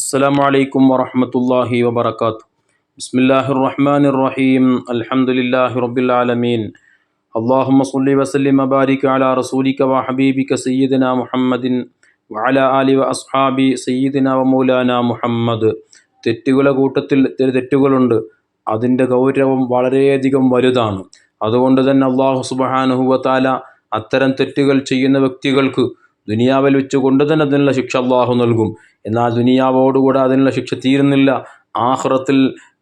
السلام عليكم ورحمة الله وبركاته بسم الله الرحمن الرحيم الحمد لله رب العالمين اللهم صل وسلم وبارك على رسولك وحبيبك سيدنا محمد وعلى آل وأصحاب سيدنا ومولانا മുഹമ്മദ് തെറ്റുകളെ കൂട്ടത്തിൽ തെറ്റുകളുണ്ട് അതിൻ്റെ ഗൗരവം വളരെയധികം വലുതാണ് അതുകൊണ്ട് തന്നെ അള്ളാഹു സുബഹാനുഹുവത്താല അത്തരം തെറ്റുകൾ ചെയ്യുന്ന വ്യക്തികൾക്ക് ദുനിയാവിൽ വെച്ച് കൊണ്ട് തന്നെ അതിനുള്ള ശിക്ഷ അള്ളാഹു നൽകും. എന്നാൽ ദുനിയാവോടുകൂടെ അതിനുള്ള ശിക്ഷ തീരുന്നില്ല. ആഹ്റത്തിൽ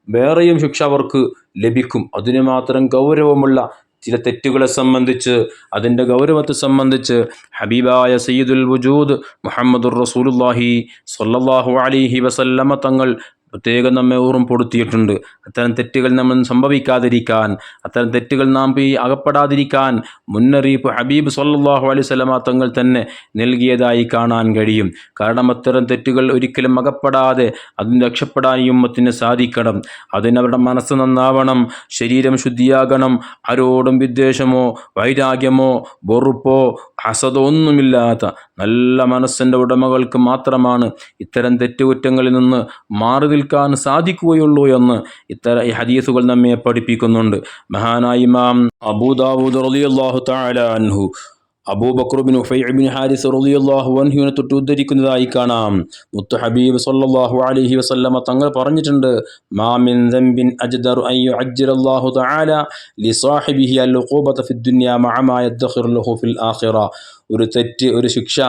വേറെയും ശിക്ഷ അവർക്ക് ലഭിക്കും. അതിന് മാത്രം ഗൗരവമുള്ള ചില തെറ്റുകളെ സംബന്ധിച്ച് അതിന്റെ ഗൗരവത്തെ സംബന്ധിച്ച് ഹബീബായ സയ്യിദുൽ വജൂദ് മുഹമ്മദുർ റസൂലുല്ലാഹി സ്വല്ലല്ലാഹു അലിഹി വസല്ലമ തങ്ങൾ പ്രത്യേകം നമ്മെ ഓർമ്മപ്പെടുത്തിയിട്ടുണ്ട്. അത്തരം തെറ്റുകൾ നമ്മൾ സംഭവിക്കാതിരിക്കാൻ അത്തരം തെറ്റുകൾ നാം ഈ അകപ്പെടാതിരിക്കാൻ മുന്നറിയിപ്പ് ഹബീബ് സല്ലാഹു അലൈഹി സ്വലമ തങ്ങൾ തന്നെ നൽകിയതായി കാണാൻ കഴിയും. കാരണം അത്തരം തെറ്റുകൾ ഒരിക്കലും അകപ്പെടാതെ അതിന് രക്ഷപ്പെടാൻ യുമ്മത്തിന് സാധിക്കണം. അതിനവരുടെ മനസ്സ് നന്നാവണം ശരീരം ശുദ്ധിയാകണം ആരോടും വിദ്വേഷമോ വൈരാഗ്യമോ വെറുപ്പോ ഹസതോ ഒന്നുമില്ലാത്ത നല്ല മനസ്സിന്റെ ഉടമകൾക്ക് മാത്രമാണ് ഇത്തരം തെറ്റുകുറ്റങ്ങളിൽ നിന്ന് മാറി നിൽക്കാൻ സാധിക്കുകയുള്ളൂ എന്ന് ഇത്തരം ഈ ഹദീസുകൾ നമ്മെ പഠിപ്പിക്കുന്നുണ്ട്. മഹാനായി മാം അബൂദാവൂദ് റളിയല്ലാഹു തആല അൻഹു അബൂബക്കർ ഉഫൈബിൻ ബിൻ ഹാരിസ് റളിയല്ലാഹു അൻഹുവിനെ തൊട്ട് ഉദ്ധരിക്കുന്നതായി കാണാം. മുത്തു ഹബീബ് സല്ലല്ലാഹു അലൈഹി വസല്ലമ തങ്ങൾ പറഞ്ഞിട്ടുണ്ട് മാ മിൻ ദംബിൻ അജ്ദറു അൻ യുഅജ്ജിറല്ലാഹു തആല ലിസാഹിബിഹി അൽ ഉഖൂബത ഫിദ് ദുനിയ മഅ മാ യദ്ഖിറു ലഹു ഫിൽ ആഖിറ. ഒരു തെറ്റ് ഒരു ശിക്ഷ.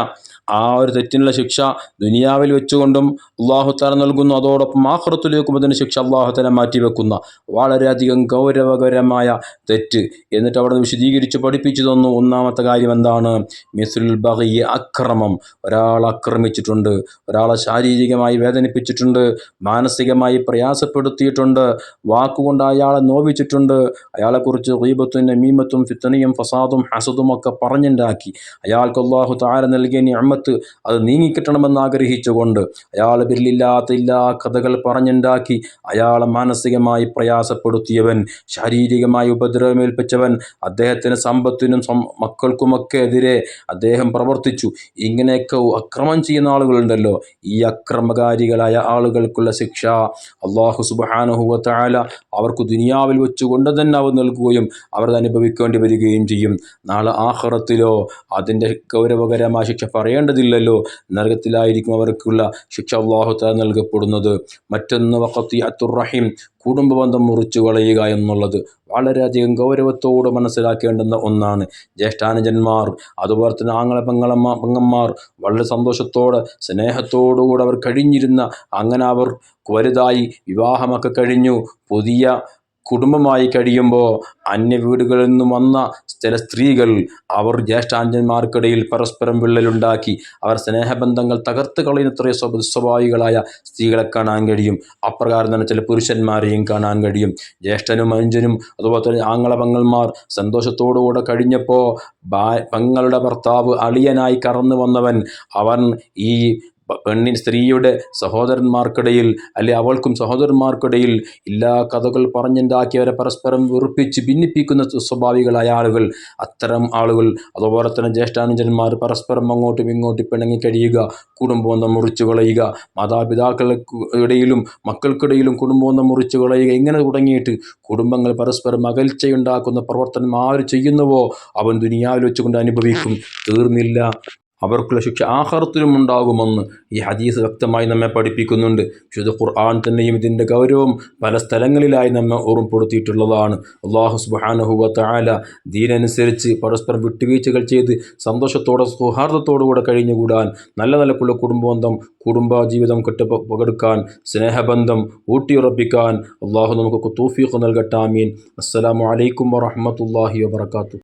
ആ ഒരു തെറ്റിനുള്ള ശിക്ഷ ദുനിയാവിൽ വെച്ചുകൊണ്ടും അള്ളാഹുത്താല നൽകുന്നു. അതോടൊപ്പം ആഹ്റത്തിലേക്കും അതിന് ശിക്ഷ അള്ളാഹുത്തല മാറ്റിവെക്കുന്ന വളരെയധികം ഗൗരവകരമായ തെറ്റ്. എന്നിട്ട് അവിടെ നിന്ന് വിശദീകരിച്ച് പഠിപ്പിച്ചു തന്നു. ഒന്നാമത്തെ കാര്യം എന്താണ്? മിസുൽ ബഹയ്യ അക്രമം. ഒരാൾ ആക്രമിച്ചിട്ടുണ്ട്. ഒരാളെ ശാരീരികമായി വേദനിപ്പിച്ചിട്ടുണ്ട്. മാനസികമായി പ്രയാസപ്പെടുത്തിയിട്ടുണ്ട്. വാക്കുകൊണ്ട് അയാളെ നോവിച്ചിട്ടുണ്ട്. അയാളെക്കുറിച്ച് റീബത്തും നമീമത്തും ഫിത്തനിയും ഫസാദും ഹസദും ഒക്കെ പറഞ്ഞുണ്ടാക്കി. അയാൾക്ക് അള്ളാഹു താര നൽകിയ ഞമ്മത്ത് അത് നീങ്ങിക്കിട്ടണമെന്ന് ആഗ്രഹിച്ചുകൊണ്ട് അയാൾ ബില്ലില്ലാത്ത എല്ലാ കഥകൾ പറഞ്ഞുണ്ടാക്കി അയാളെ മാനസികമായി പ്രയാസപ്പെടുത്തിയവൻ ശാരീരികമായി ഉപദ്രവമേൽപ്പിച്ചവൻ അദ്ദേഹത്തിന് സമ്പത്തിനും മക്കൾക്കുമൊക്കെ എതിരെ അദ്ദേഹം പ്രവർത്തിച്ചു. ഇങ്ങനെയൊക്കെ അക്രമം ചെയ്യുന്ന ആളുകളുണ്ടല്ലോ. ഈ അക്രമകാരികളായ ആളുകൾക്കുള്ള ശിക്ഷ അള്ളാഹു സുബാനുഹുവ അവർക്ക് ദുനിയാവിൽ വെച്ചുകൊണ്ട് തന്നെ അവർ നൽകുകയും അവർ അനുഭവിക്കേണ്ടി വരികയും ചെയ്യും. നാളെ ആഹ്റത്തിലോ അതിന്റെ ഗൗരവകരമായ ശിക്ഷ പറയേണ്ടതില്ലല്ലോ. നരകത്തിലായിരിക്കും അവർക്കുള്ള ശിക്ഷ അള്ളാഹുത്ത നൽകപ്പെടുന്നത്. മറ്റൊന്ന് വക്കത്തി അത്തുറഹിം കുടുംബബന്ധം മുറിച്ചു കളയുക എന്നുള്ളത്. വളരെയധികം ഗൗരവത്തോട് മനസ്സിലാക്കേണ്ടുന്ന ഒന്നാണ്. ജ്യേഷ്ഠാനുജന്മാർ അതുപോലെ തന്നെ ആങ്ങളെ പെങ്ങളമ്മ പെങ്ങന്മാർ വളരെ സന്തോഷത്തോടെ സ്നേഹത്തോടുകൂടെ അവർ കഴിഞ്ഞിരുന്ന അങ്ങനെ അവർ വലുതായി വിവാഹമൊക്കെ കഴിഞ്ഞു. പുതിയ കുടുംബമായി കഴിയുമ്പോൾ അന്യ വീടുകളിൽ നിന്നും വന്ന ചില സ്ത്രീകൾ അവർ ജ്യേഷ്ഠാഞ്ചന്മാർക്കിടയിൽ പരസ്പരം വിള്ളലുണ്ടാക്കി. അവർ സ്നേഹബന്ധങ്ങൾ തകർത്ത് കളയുന്നത്ര സ്വാഭാവികളായ സ്ത്രീകളെ കാണാൻ കഴിയും. അപ്രകാരം തന്നെ ചില പുരുഷന്മാരെയും കാണാൻ കഴിയും. ജ്യേഷ്ഠനും അനുജനും അതുപോലെ തന്നെ ആങ്ങള പങ്ങന്മാർ സന്തോഷത്തോടുകൂടെ കഴിഞ്ഞപ്പോൾ പങ്ങളുടെ ഭർത്താവ് അളിയനായി കറന്നു വന്നവൻ അവൻ ഈ പെണ്ണിൻ സ്ത്രീയുടെ സഹോദരന്മാർക്കിടയിൽ അല്ലെ അവൾക്കും സഹോദരന്മാർക്കിടയിൽ എല്ലാ കഥകൾ പറഞ്ഞുണ്ടാക്കി അവരെ പരസ്പരം വെറുപ്പിച്ച് ഭിന്നിപ്പിക്കുന്ന സ്വാഭാവികളായ ആളുകൾ അത്തരം ആളുകൾ അതുപോലെ തന്നെ ജ്യേഷ്ഠാനുജന്മാർ പരസ്പരം അങ്ങോട്ടും ഇങ്ങോട്ടും പിണങ്ങി കഴിയുക കുടുംബബന്ധം മുറിച്ചു കളയുക മാതാപിതാക്കൾക്കിടയിലും മക്കൾക്കിടയിലും കുടുംബം കുടുംബബന്ധം മുറിച്ചു കളയുക ഇങ്ങനെ തുടങ്ങിയിട്ട് കുടുംബങ്ങൾ പരസ്പരം അകൽച്ചയുണ്ടാക്കുന്ന പ്രവർത്തനം ആര് ചെയ്യുന്നുവോ അവൻ ദുനിയാവിൽ വെച്ചുകൊണ്ട് അനുഭവിക്കും. തീർന്നില്ല. അവർക്കുള്ള ശിക്ഷ ആഹാരത്തിലും ഉണ്ടാകുമെന്ന് ഈ ഹദീസ് വ്യക്തമായി നമ്മെ പഠിപ്പിക്കുന്നുണ്ട്. വിശുദ്ധ ഖുർആൻ തന്നെയും ഇതിന്റെ ഗൗരവം പല സ്ഥലങ്ങളിലായി നമ്മെ ഓർമ്മപ്പെടുത്തിയിട്ടുള്ളതാണ്. അള്ളാഹു സുബാനഹുവ താല ദീനനുസരിച്ച് പരസ്പരം വിട്ടുവീഴ്ചകൾ ചെയ്ത് സന്തോഷത്തോടെ സൗഹാർദ്ദത്തോടുകൂടെ കഴിഞ്ഞുകൂടാൻ നല്ല നിലക്കുള്ള കുടുംബബന്ധം കുടുംബ ജീവിതം കെട്ട് പകെടുക്കാൻ സ്നേഹബന്ധം ഊട്ടിയുറപ്പിക്കാൻ അള്ളാഹു നമുക്ക് തൂഫീഖ് നൽകട്ടാമീൻ അസ്സലാമു അലൈക്കും വറഹമത്തല്ലാഹി വാത്തു